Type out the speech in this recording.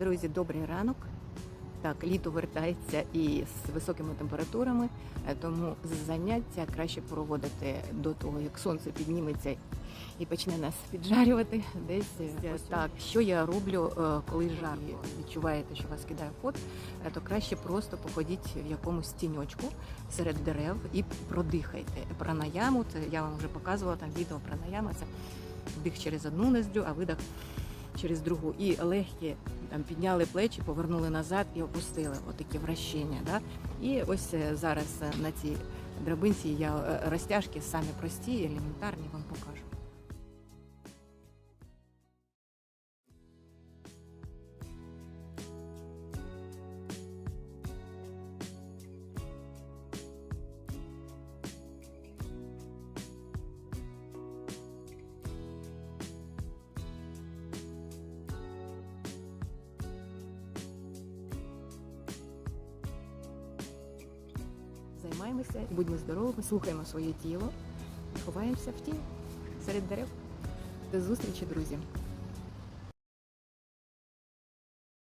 Друзі, добрий ранок. Так, літо вертається і з високими температурами, е, тому заняття краще проводити до того, як сонце підніметься і почне нас піджарювати. Десь е, ось так. Що я роблю, е, коли жарко? Відчуваєте, що вас кидає пот, то краще просто походіть в якомусь тіньочку серед дерев і продихайте. Пранаяму, це я вам вже показувала там відео пранаяма. Це вдих через одну ноздрю, а видих через другу. І легкі там підняли плечі, повернули назад і опустили. Отакі вращення. Да? І ось е, зараз е, на цій драбинці я е, розтяжки самі прості, елементарні вам покажу. Займаємося будьмо здоровими, слухаємо своє тіло, ховаємося в тінь серед дерев. До зустрічі, друзі!